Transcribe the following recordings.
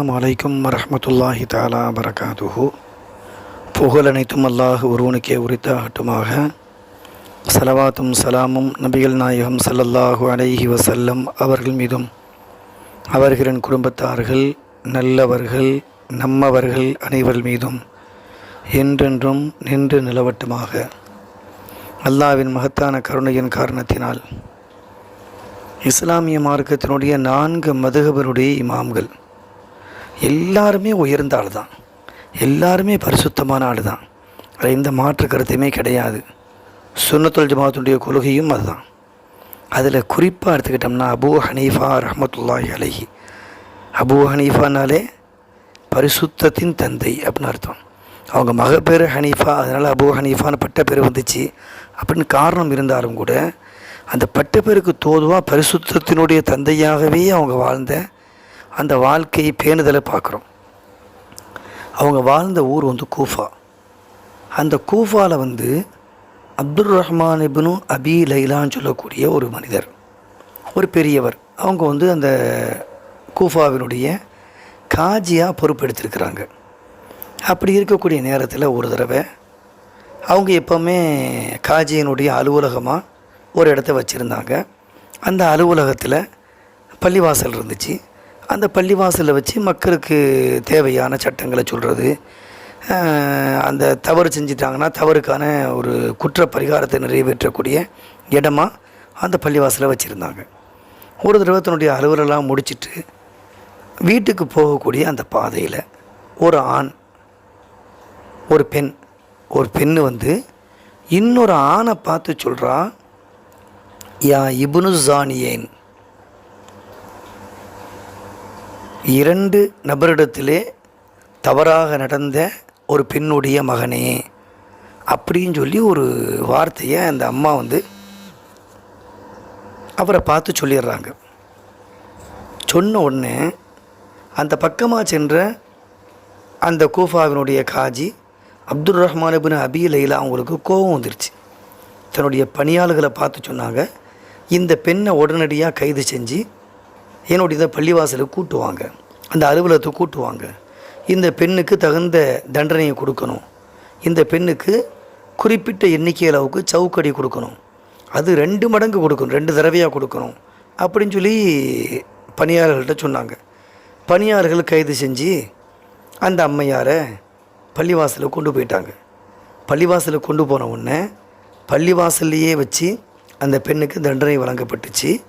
அஸ்ஸலாமு அலைக்கும் வரமத்துல்லாஹி தாலா வரகாதுஹு புகழ் அனைத்தும் அல்லாஹ் ஒருவனுக்கே உரித்தாகட்டுமாக. சலவாத்தும் சலாமும் நபிகள் நாயகம் சல்லல்லாஹு அலைஹி வசல்லம் அவர்கள் மீதும். அவர்களின் குடும்பத்தார்கள் நல்லவர்கள் நம்மவர்கள் அனைவர் மீதும் என்றென்றும் நின்று நிலவட்டுமாக. அல்லாவின் மகத்தான கருணையின் காரணத்தினால் இஸ்லாமிய மார்க்கத்தினுடைய நான்கு மதுகபருடைய இமாம்கள். எல்லாருமே உயர்ந்த ஆள் தான் எல்லாருமே பரிசுத்தமான ஆள் தான் அதில் எந்த மாற்று கருத்துமே கிடையாது. சுன்னத்துல் ஜமாத்துடைய கொள்கையும் அதுதான். அதில் குறிப்பாக எடுத்துக்கிட்டோம்னா அபூ ஹனீஃபா ரஹமத்துல்லாஹி அலஹி. அபூ ஹனீஃபானாலே பரிசுத்தத்தின் தந்தை அப்படின்னு அர்த்தம். அவங்க மகப்பேறு ஹனீஃபா அதனால் அபூ ஹனீஃபான்னு பட்ட பேர் வந்துச்சு. அப்படின்னு காரணம் இருந்தாலும் கூட அந்த பட்ட பேருக்கு தோதுவாக பரிசுத்தத்தினுடைய தந்தையாகவே அவங்க வாழ்ந்த அந்த வாழ்க்கையை பேணுதலை பார்க்குறோம். அவங்க வாழ்ந்த ஊர் வந்து கூஃபா. அந்த கூஃபாவில் வந்து அப்துல் ரஹ்மான் இப்னு அபி லைலான்னு சொல்லக்கூடிய ஒரு மனிதர் ஒரு பெரியவர். அவங்க வந்து அந்த கூஃபாவினுடைய காஜியாக பொறுப்பெடுத்திருக்கிறாங்க. அப்படி இருக்கக்கூடிய நேரத்தில் ஒரு தடவை அவங்க எப்போவுமே காஜியினுடைய அலுவலகமாக ஒரு இடத்த வச்சுருந்தாங்க. அந்த அலுவலகத்தில் பள்ளிவாசல் இருந்துச்சு. அந்த பள்ளிவாசலில் வச்சு மக்களுக்கு தேவையான சட்டங்களை சொல்கிறது அந்த தவறு செஞ்சிட்டாங்கன்னா தவறுக்கான ஒரு குற்ற பரிகாரத்தை நிறைவேற்றக்கூடிய இடமா அந்த பள்ளிவாசலை வச்சுருந்தாங்க. ஒரு தடவை தன்னுடைய அலுவலெல்லாம் முடிச்சிட்டு வீட்டுக்கு போகக்கூடிய அந்த பாதையில் ஒரு ஆண் ஒரு பெண் ஒரு பெண்ணு வந்து இன்னொரு ஆணை பார்த்து சொல்கிறா யா இபுனு ஜானியேன். இரண்டு நபரிடத்திலே தவறாக நடந்த ஒரு பெண்ணுடைய மகனே அப்படின்னு சொல்லி ஒரு வார்த்தையை அந்த அம்மா வந்து அவரை பார்த்து சொல்லிடுறாங்க. சொன்ன உடனே அந்த பக்கமாக சென்ற அந்த கூஃபாவினுடைய காஜி Abdul Rahman ibn Abi Laila அவங்களுக்கு கோபம் வந்துருச்சு. தன்னுடைய பணியாளர்களை பார்த்து சொன்னாங்க. இந்த பெண்ணை உடனடியாக கைது செஞ்சு என்னுடைய பள்ளிவாசலுக்கு கூட்டுவாங்க. அந்த அலுவலகத்தை கூட்டுவாங்க. இந்த பெண்ணுக்கு தகுந்த தண்டனையை கொடுக்கணும். இந்த பெண்ணுக்கு குறிப்பிட்ட எண்ணிக்கை அளவுக்கு சவுக்கடி கொடுக்கணும். அது ரெண்டு மடங்கு கொடுக்கணும். ரெண்டு தடவையாக கொடுக்கணும். அப்படின்னு சொல்லி பணியாளர்கள்ட்ட சொன்னாங்க. பணியாளர்கள் கைது செஞ்சு அந்த அம்மையாரை பள்ளிவாசலுக்கு கொண்டு போயிட்டாங்க. பள்ளிவாசலுக்கு கொண்டு போன உடனே பள்ளிவாசல்லையே வச்சு அந்த பெண்ணுக்கு தண்டனை வழங்கப்பட்டுச்சு.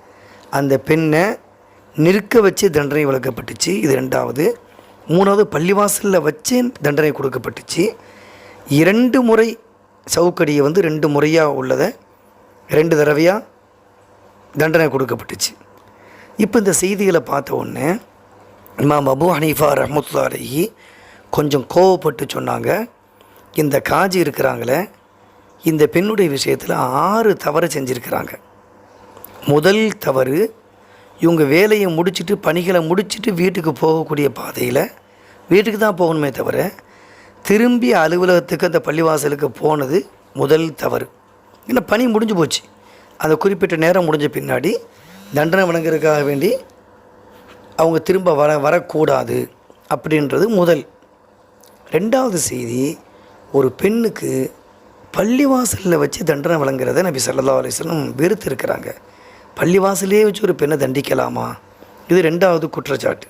அந்த பெண்ணை நிற்க வச்சு தண்டனை வழங்கப்பட்டுச்சு. இது ரெண்டாவது. மூணாவது பள்ளிவாசலில் வச்சு தண்டனை கொடுக்கப்பட்டுச்சு. இரண்டு முறை சவுக்கடியை வந்து ரெண்டு முறையாக உள்ளதை ரெண்டு தடவையாக தண்டனை கொடுக்கப்பட்டுச்சு. இப்போ இந்த செய்திகளை பார்த்த உடனே இமாம் அபு ஹனீஃபா ரஹமத்துல்லா கொஞ்சம் கோவப்பட்டு சொன்னாங்க. இந்த காஜி இருக்கிறாங்களே இந்த பெண்ணுடைய விஷயத்தில் ஆறு தவறு செஞ்சுருக்கிறாங்க. முதல் தவறு இவங்க வேலையை முடிச்சுட்டு பணிகளை முடிச்சுட்டு வீட்டுக்கு போகக்கூடிய பாதையில் வீட்டுக்கு தான் போகணுமே தவிர திரும்பி அலுவலகத்துக்கு அந்த பள்ளிவாசலுக்கு போனது முதல் தவறு. ஏன்னா பணி முடிஞ்சு போச்சு. அந்த குறிப்பிட்ட நேரம் முடிஞ்ச பின்னாடி தண்டனை வழங்குறதுக்காக வேண்டி அவங்க திரும்ப வர வரக்கூடாது அப்படின்றது முதல். ரெண்டாவது செய்தி ஒரு பெண்ணுக்கு பள்ளிவாசலில் வச்சு தண்டனை வழங்குறத நபி சல்லா அலிஸ்லம் வெறுத்து இருக்கிறாங்க பள்ளிவாசலே வச்சு ஒரு பெண்ணை தண்டிக்கலாமா? இது ரெண்டாவது குற்றச்சாட்டு.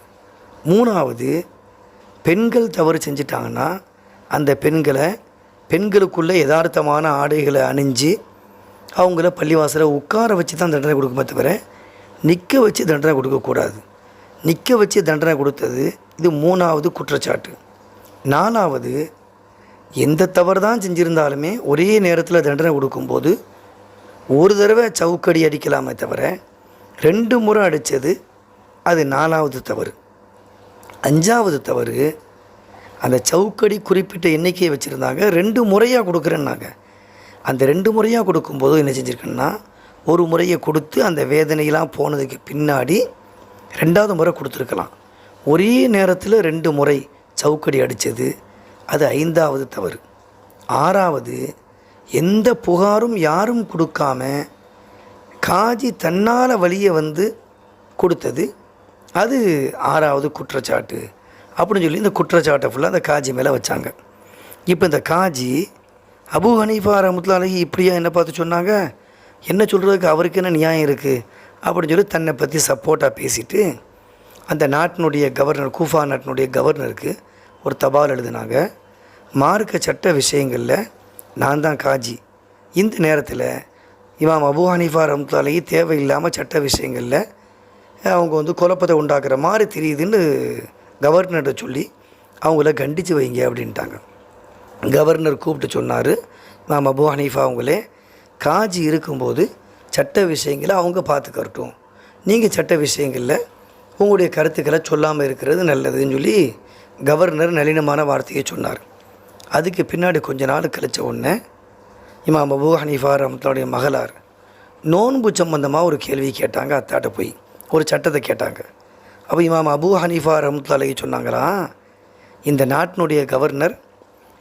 மூணாவது பெண்கள் தவறு செஞ்சிட்டாங்கன்னா அந்த பெண்களை பெண்களுக்குள்ளே யதார்த்தமான ஆடைகளை அணிஞ்சு அவங்கள பள்ளிவாசலை உட்கார வச்சு தான் தண்டனை கொடுக்குமே தவிர நிற்க வச்சு தண்டனை கொடுக்கக்கூடாது. நிற்க வச்சு தண்டனை கொடுத்தது இது மூணாவது குற்றச்சாட்டு. நாலாவது எந்த தவறு தான் செஞ்சுருந்தாலுமே ஒரே நேரத்தில் தண்டனை கொடுக்கும்போது ஒரு தடவை சவுக்கடி அடிக்கலாமே தவிர ரெண்டு முறை அடித்தது அது நாலாவது தவறு. அஞ்சாவது தவறு அந்த சவுக்கடி குறிப்பிட்ட எண்ணிக்கையை வச்சுருந்தாங்க. ரெண்டு முறையாக கொடுக்குறேன்னாங்க. அந்த ரெண்டு முறையாக கொடுக்கும்போது என்ன செஞ்சுருக்கேன்னா ஒரு முறையை கொடுத்து அந்த வேதனையெல்லாம் போனதுக்கு பின்னாடி ரெண்டாவது முறை கொடுத்துருக்கலாம். ஒரே நேரத்தில் ரெண்டு முறை சவுக்கடி அடித்தது அது ஐந்தாவது தவறு. ஆறாவது எந்த புகாரும் யாரும் கொடுக்காம காஜி தன்னால் வழியை வந்து கொடுத்தது. அது ஆறாவது குற்றச்சாட்டு. அப்படின்னு சொல்லி இந்த குற்றச்சாட்டை ஃபுல்லாக அந்த காஜி மேலே வச்சாங்க. இப்போ இந்த காஜி அபு ஹனீஃபா ரஹமத்துல்லா அலஹி இப்படியா என்ன பார்த்து சொன்னாங்க? என்ன சொல்கிறதுக்கு அவருக்கு என்ன நியாயம் இருக்குது அப்படின்னு சொல்லி தன்னை பற்றி சப்போர்ட்டாக பேசிட்டு அந்த நாட்டினுடைய கவர்னர் கூஃபா நாட்டினுடைய கவர்னருக்கு ஒரு தபால் எழுதினாங்க. மார்க்க சட்ட விஷயங்களில் நான் தான் காஜி. இந்த நேரத்தில் இமாம் அபு ஹனீஃபா ரம்தாலையும் தேவையில்லாமல் சட்ட விஷயங்களில் அவங்க வந்து குழப்பத்தை உண்டாக்குற மாதிரி தெரியுதுன்னு கவர்னர்கிட்ட சொல்லி அவங்கள கண்டித்து வைங்க அப்படின்ட்டாங்க. கவர்னர் கூப்பிட்டு சொன்னார் இமாம் அபு ஹனீஃபா அவங்களே காஜி இருக்கும்போது சட்ட விஷயங்களை அவங்க பார்த்துக்கறட்டும் நீங்கள் சட்ட விஷயங்களில் உங்களுடைய கருத்துக்களை சொல்லாமல் இருக்கிறது நல்லதுன்னு சொல்லி கவர்னர் நளினமான வார்த்தையை சொன்னார். அதுக்கு பின்னாடி கொஞ்ச நாள் கழிச்ச உடனே இமாம் அபு ஹனீஃபா ரமத்துடைய மகளார் நோன்பு சம்பந்தமாக ஒரு கேள்வி கேட்டாங்க அத்தாட்ட போய். ஒரு சட்டத்தை கேட்டாங்க. அப்போ இமாம் அபு ஹனீஃபா ரஹமத்துல்லாஹி சொன்னாங்களா இந்த நாட்டினுடைய கவர்னர்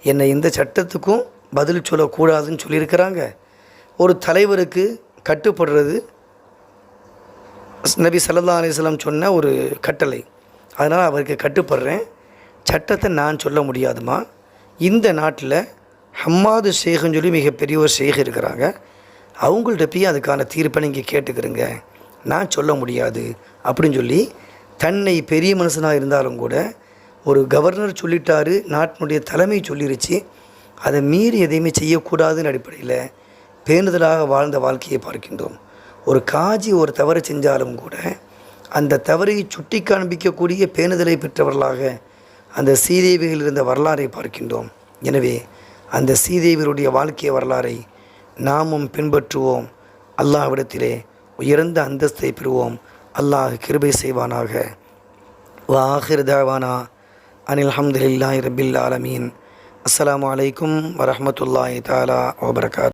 என்னை இந்த சட்டத்துக்கும் பதில் சொல்லக்கூடாதுன்னு சொல்லியிருக்கிறாங்க. ஒரு தலைவருக்கு கட்டுப்படுறது நபி சல்லா அலிஸ்லாம் சொன்ன ஒரு கட்டளை. அதனால் அவருக்கு கட்டுப்படுறேன். சட்டத்தை நான் சொல்ல முடியாதுமா இந்த நாட்டில் ஹம்மாது ஷேகுன்னு சொல்லி மிகப்பெரிய ஒரு ஷேக் இருக்கிறாங்க. அவங்கள்ட்ட போய் அதுக்கான தீர்ப்பை நீங்கள் கேட்டுக்கிறங்க. நான் சொல்ல முடியாது. அப்படின்னு சொல்லி தன்னை பெரிய மனுஷனாக இருந்தாலும் கூட ஒரு கவர்னர் சொல்லிட்டாரு நாட்டினுடைய தலைமை சொல்லிருச்சு. அதை மீறி எதையுமே செய்யக்கூடாதுன்னு அடிப்படையில் பேணுதலாக வாழ்ந்த வாழ்க்கையை பார்க்கின்றோம். ஒரு காஜி ஒரு தவறு செஞ்சாலும் கூட அந்த தவறை சுட்டி காண்பிக்கக்கூடிய பேணுதலை பெற்றவர்களாக அந்த சீதேவிகள் இருந்த வரலாறை பார்க்கின்றோம். எனவே அந்த சீதேவியருடைய வாழ்க்கை வரலாறை நாமும் பின்பற்றுவோம். அல்லாஹ்விடத்திலே உயர்ந்த அந்தஸ்தை பெறுவோம். அல்லாஹ் கிருபை செய்வானாக. வாஹிர்தாவானா அனில் அஹமதுல்லாஹி ரபில் ஆலமீன். அஸ்லாம் அலைக்கும் வரமத்துல்லாஹி தாலா வபரகாத்.